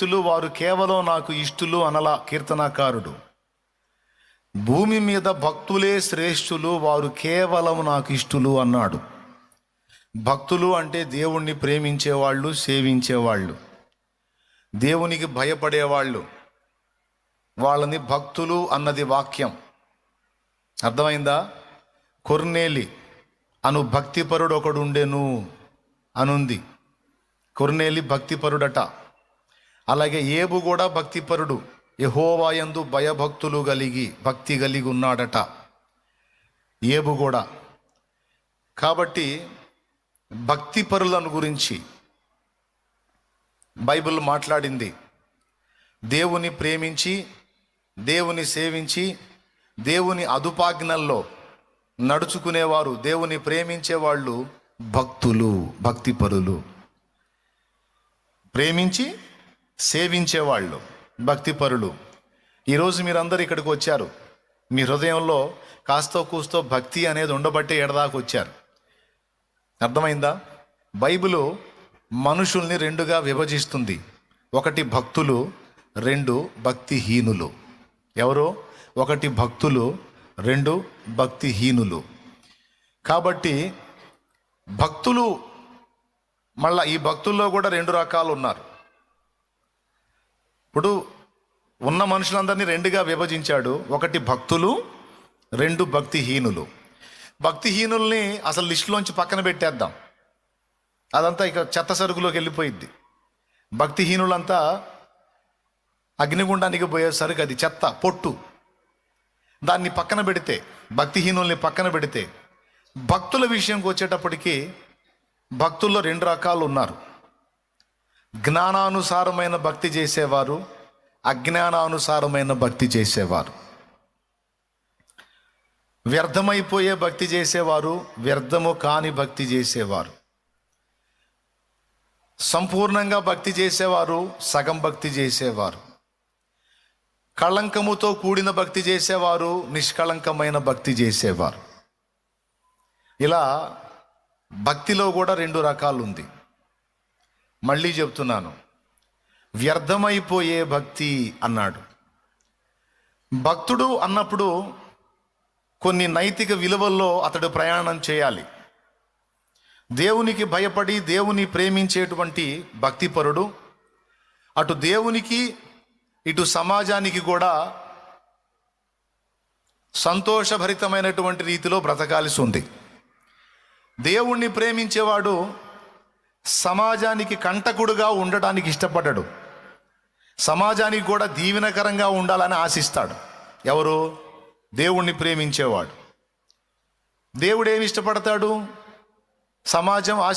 ఇష్టులు వారు కేవలం నాకు ఇష్టులు అనలా కీర్తనాకారుడు. భూమి మీద భక్తులే శ్రేష్ఠులు వారు కేవలం నాకు ఇష్టులు అన్నాడు. భక్తులు అంటే దేవుణ్ణి ప్రేమించేవాళ్ళు సేవించేవాళ్ళు. దేవునికి భయపడేవాళ్ళు. వాళ్ళని భక్తులు అన్నది వాక్యం. అర్థమైందా? కొర్నేలి అను భక్తిపరుడు ఒకడు ఉండెను అనుంది. కొర్నేలి భక్తిపరుడట. అలాగే ఏబు కూడా భక్తిపరుడు. యహోవాయందు భయభక్తులు కలిగి భక్తి కలిగి ఉన్నాడట. ఏబు కూడా. కాబట్టి భక్తిపరులను గురించి బైబిల్ మాట్లాడింది. దేవుని ప్రేమించి దేవుని సేవించి దేవుని అదుపాజ్ఞల్లో నడుచుకునేవారు దేవుని ప్రేమించేవాళ్ళు భక్తులు భక్తిపరులు. ప్రేమించి సేవించేవాళ్ళు భక్తిపరులు. ఈరోజు మీరందరూ ఇక్కడికి వచ్చారు. మీ హృదయంలో కాస్తో కూస్తో భక్తి అనేది ఉండబట్టే ఎడదాకు వచ్చారు. అర్థమైందా? బైబిలు మనుషుల్ని రెండుగా విభజిస్తుంది. ఒకటి భక్తులు రెండు భక్తిహీనులు. ఎవరు? ఒకటి భక్తులు రెండు భక్తిహీనులు. కాబట్టి భక్తులు మళ్ళా ఈ భక్తుల్లో కూడా రెండు రకాలు ఉన్నారు ఇప్పుడు ఉన్న మనుషులందరినీ రెండుగా విభజించాడు. ఒకటి భక్తులు రెండు భక్తిహీనులు. భక్తిహీనుల్ని అసలు లిస్టులోంచి పక్కన పెట్టేద్దాం. అదంతా ఇక చెత్త సరుకులోకి వెళ్ళిపోయిద్ది. భక్తిహీనులంతా అగ్నిగుండానికి పోయేసరికి అది చెత్త పొట్టు. దాన్ని పక్కన పెడితే భక్తిహీనుల్ని పక్కన పెడితే భక్తుల విషయంకి వచ్చేటప్పటికి భక్తుల్లో రెండు రకాలు ఉన్నారు జ్ఞానానుసారమైన భక్తి చేసేవారు అజ్ఞానానుసారమైన భక్తి చేసేవారు. వ్యర్థమైపోయే భక్తి చేసేవారు వ్యర్థము కాని భక్తి చేసేవారు. సంపూర్ణంగా భక్తి చేసేవారు సగం భక్తి చేసేవారు. కళంకముతో కూడిన భక్తి చేసేవారు నిష్కళంకమైన భక్తి చేసేవారు. ఇలా భక్తిలో కూడా రెండు రకాలు ఉంది మళ్ళీ చెప్తున్నాను. వ్యర్థమైపోయే భక్తి అన్నాడు. భక్తుడు అన్నప్పుడు కొన్ని నైతిక విలువల్లో అతడు ప్రయాణం చేయాలి. దేవునికి భయపడి దేవుని ప్రేమించేటువంటి భక్తిపరుడు అటు దేవునికి ఇటు సమాజానికి కూడా సంతోషభరితమైనటువంటి రీతిలో బ్రతకాల్సి ఉంది. దేవుణ్ణి ప్రేమించేవాడు సమాజానికి కంటకుడుగా ఉండటానికి ఇష్టపడ్డాడు. సమాజానికి కూడా దీవెనకరంగా ఉండాలని ఆశిస్తాడు. ఎవరు? దేవుణ్ణి ప్రేమించేవాడు. దేవుడు ఏమి ఇష్టపడతాడు? సమాజం ఆశ